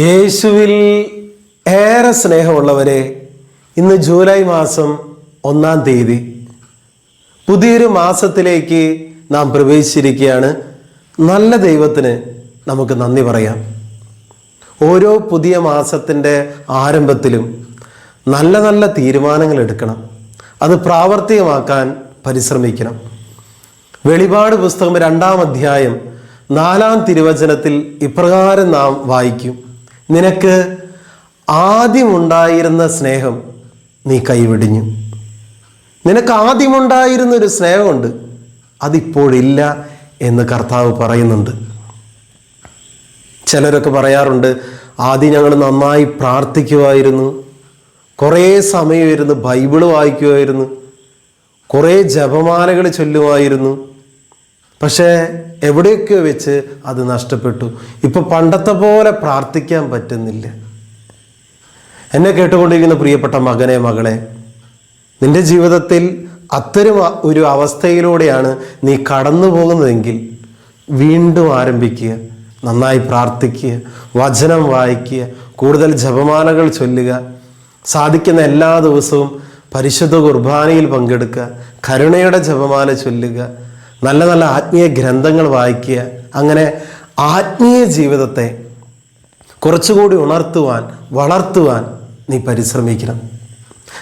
യേശുവിൽ ഏറെ സ്നേഹമുള്ളവരെ ഇന്ന് ജൂലൈ മാസം ഒന്നാം തീയതി പുതിയൊരു മാസത്തിലേക്ക് നാം പ്രവേശിച്ചിരിക്കുകയാണ്. നല്ല ദൈവത്തിന് നമുക്ക് നന്ദി പറയാം. ഓരോ പുതിയ മാസത്തിന്റെ ആരംഭത്തിലും നല്ല നല്ല തീരുമാനങ്ങൾ എടുക്കണം. അത് പ്രാവർത്തികമാക്കാൻ പരിശ്രമിക്കണം. വെളിപാട് പുസ്തകം രണ്ടാം അധ്യായം നാലാം തിരുവചനത്തിൽ ഇപ്രകാരം നാം വായിക്കും. നിനക്ക് ആദ്യമുണ്ടായിരുന്ന സ്നേഹം നീ കൈവിടിഞ്ഞു. നിനക്ക് ആദ്യമുണ്ടായിരുന്ന ഒരു സ്നേഹമുണ്ട് അതിപ്പോഴില്ല എന്ന് കർത്താവ് പറയുന്നുണ്ട്. ചിലരൊക്കെ പറയാറുണ്ട് ആദ്യം ഞങ്ങൾ നന്നായി പ്രാർത്ഥിക്കുമായിരുന്നു കുറേ സമയം ഇരുന്ന് ബൈബിൾ വായിക്കുമായിരുന്നു കുറേ ജപമാലകൾ ചൊല്ലുമായിരുന്നു പക്ഷേ എവിടെയൊക്കെ വെച്ച് അത് നഷ്ടപ്പെട്ടു? ഇപ്പോൾ പണ്ടത്തെ പോലെ പ്രാർത്ഥിക്കാൻ പറ്റുന്നില്ല. എന്നെ കേട്ടുകൊണ്ടിരിക്കുന്ന പ്രിയപ്പെട്ട മകനെ മകളെ നിന്റെ ജീവിതത്തിൽ അത്തരം ഒരു അവസ്ഥയിലൂടെയാണ് നീ കടന്നു പോകുന്നതെങ്കിൽ വീണ്ടും ആരംഭിക്കുക നന്നായി പ്രാർത്ഥിക്കുക വചനം വായിക്കുക കൂടുതൽ ജപമാലകൾ ചൊല്ലുക സാധിക്കുന്ന എല്ലാ ദിവസവും പരിശുദ്ധ കുർബാനയിൽ പങ്കെടുക്കുക കരുണയുടെ ജപമാല ചൊല്ലുക നല്ല നല്ല ആത്മീയ ഗ്രന്ഥങ്ങൾ വായിക്കുക അങ്ങനെ ആത്മീയ ജീവിതത്തെ കുറച്ചുകൂടി ഉണർത്തുവാൻ വളർത്തുവാൻ നീ പരിശ്രമിക്കണം.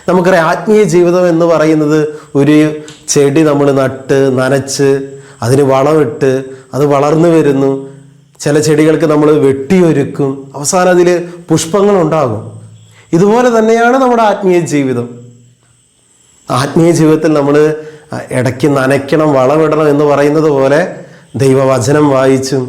നമുക്കറിയാം ആത്മീയ ജീവിതം എന്ന് പറയുന്നത് ഒരു ചെടി നമ്മൾ നട്ട് നനച്ച് അതിന് വളമിട്ട് അത് വളർന്നു വരുന്നു. ചില ചെടികൾക്ക് നമ്മൾ വെട്ടിയൊരുക്കും. അവസാനം അതിൽ പുഷ്പങ്ങൾ ഉണ്ടാകും ഇതുപോലെ തന്നെയാണ് നമ്മുടെ ആത്മീയ ജീവിതം. ആത്മീയ ജീവിതത്തിൽ നമ്മൾ ഇടയ്ക്ക് നനയ്ക്കണം വളമിടണം എന്ന് പറയുന്നത് പോലെ ദൈവവചനം വായിച്ചും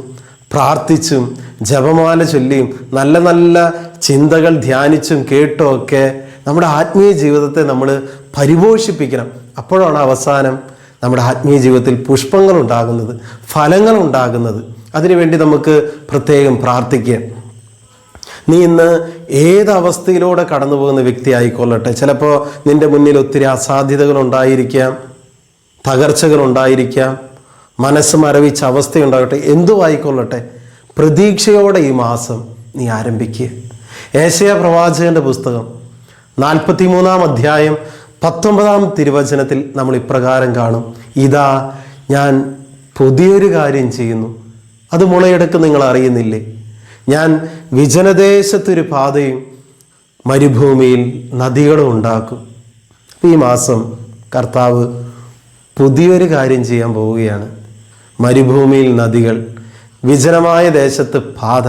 പ്രാർത്ഥിച്ചും ജപമാല ചൊല്ലിയും നല്ല നല്ല ചിന്തകൾ ധ്യാനിച്ചും കേട്ടും ഒക്കെ നമ്മുടെ ആത്മീയ ജീവിതത്തെ നമ്മൾ പരിപോഷിപ്പിക്കണം. അപ്പോഴാണ് അവസാനം നമ്മുടെ ആത്മീയ ജീവിതത്തിൽ പുഷ്പങ്ങൾ ഉണ്ടാകുന്നത് ഫലങ്ങൾ ഉണ്ടാകുന്നത്. അതിനുവേണ്ടി നമുക്ക് പ്രത്യേകം പ്രാർത്ഥിക്കുക നീ ഇന്ന് ഏത് അവസ്ഥയിലൂടെ കടന്നു പോകുന്ന വ്യക്തി ആയിക്കൊള്ളട്ടെ ചിലപ്പോൾ നിന്റെ മുന്നിൽ ഒത്തിരി അസാധ്യതകൾ ഉണ്ടായിരിക്കാം. തകർച്ചകൾ ഉണ്ടായിരിക്കാം മനസ്സ് മരവിച്ച അവസ്ഥയുണ്ടാകട്ടെ. എന്തു ആയിക്കൊള്ളട്ടെ. പ്രതീക്ഷയോടെ ഈ മാസം നീ ആരംഭിക്കുക ഏശയ പ്രവാചകന്റെ പുസ്തകം നാൽപ്പത്തി മൂന്നാം അധ്യായം പത്തൊമ്പതാം തിരുവചനത്തിൽ നമ്മൾ ഇപ്രകാരം കാണും. ഇതാ ഞാൻ പുതിയൊരു കാര്യം ചെയ്യുന്നു. അത് മുളയെടുക്ക് നിങ്ങൾ അറിയുന്നില്ലേ? ഞാൻ വിജനദേശത്തൊരു പാതയും മരുഭൂമിയിൽ നദികളും ഉണ്ടാക്കും. ഈ മാസം കർത്താവ് പുതിയൊരു കാര്യം ചെയ്യാൻ പോവുകയാണ്. മരുഭൂമിയിൽ നദികൾ വിജനമായ ദേശത്ത് പാത.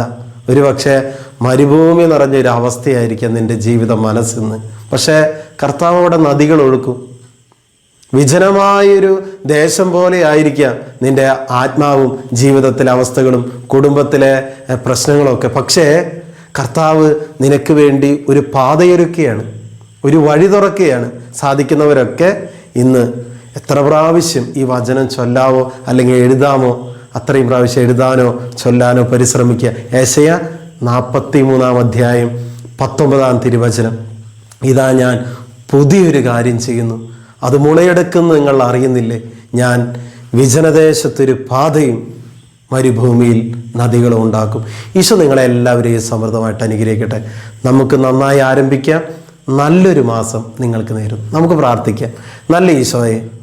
ഒരുപക്ഷെ മരുഭൂമി നിറഞ്ഞൊരു അവസ്ഥയായിരിക്കാം നിന്റെ ജീവിത മനസ്സിന്ന്. പക്ഷേ കർത്താവ് അവിടെ നദികൾ ഒഴുക്കും. വിജനമായൊരു ദേശം പോലെ ആയിരിക്കാം നിന്റെ ആത്മാവും ജീവിതത്തിലെ അവസ്ഥകളും കുടുംബത്തിലെ പ്രശ്നങ്ങളൊക്കെ. പക്ഷേ കർത്താവ് നിനക്ക് വേണ്ടി ഒരു പാതയൊരുക്കുകയാണ്. ഒരു വഴി തുറക്കുകയാണ്. സാധിക്കുന്നവരൊക്കെ ഇന്ന് എത്ര പ്രാവശ്യം ഈ വചനം ചൊല്ലാമോ അല്ലെങ്കിൽ എഴുതാമോ? അത്രയും പ്രാവശ്യം എഴുതാനോ ചൊല്ലാനോ പരിശ്രമിക്കുക. ഏശയ നാൽപ്പത്തി മൂന്നാം അധ്യായം പത്തൊമ്പതാം തിരുവചനം. ഇതാ ഞാൻ പുതിയൊരു കാര്യം ചെയ്യുന്നു. അത് മുളയെടുക്കുന്ന നിങ്ങൾ അറിയുന്നില്ലേ? ഞാൻ വിജനദേശത്തൊരു പാതയും മരുഭൂമിയിൽ നദികളും ഉണ്ടാക്കും. ഈശോ നിങ്ങളെ എല്ലാവരെയും സമൃദ്ധമായിട്ട് അനുഗ്രഹിക്കട്ടെ. നമുക്ക് നന്നായി ആരംഭിക്കാം. നല്ലൊരു മാസം നിങ്ങൾക്ക് നേരും നമുക്ക് പ്രാർത്ഥിക്കാം. നല്ല ഈശോയെ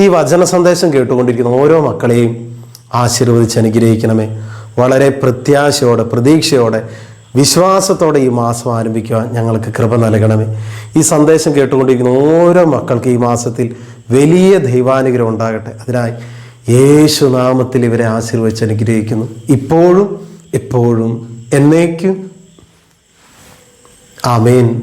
ഈ വചന സന്ദേശം കേട്ടുകൊണ്ടിരിക്കുന്ന ഓരോ മക്കളെയും ആശീർവദിച്ച് അനുഗ്രഹിക്കണമേ. വളരെ പ്രത്യാശയോടെ പ്രതീക്ഷയോടെ വിശ്വാസത്തോടെ ഈ മാസം ആരംഭിക്കുവാൻ ഞങ്ങൾക്ക് കൃപ നൽകണമേ. ഈ സന്ദേശം കേട്ടുകൊണ്ടിരിക്കുന്ന ഓരോ മക്കൾക്ക് ഈ മാസത്തിൽ വലിയ ദൈവാനുഗ്രഹം ഉണ്ടാകട്ടെ. അതിനായി യേശുനാമത്തിൽ ഇവരെ ആശീർവദിച്ച് അനുഗ്രഹിക്കുന്നു. ഇപ്പോഴും എപ്പോഴും എന്നേക്കും. ആമേൻ.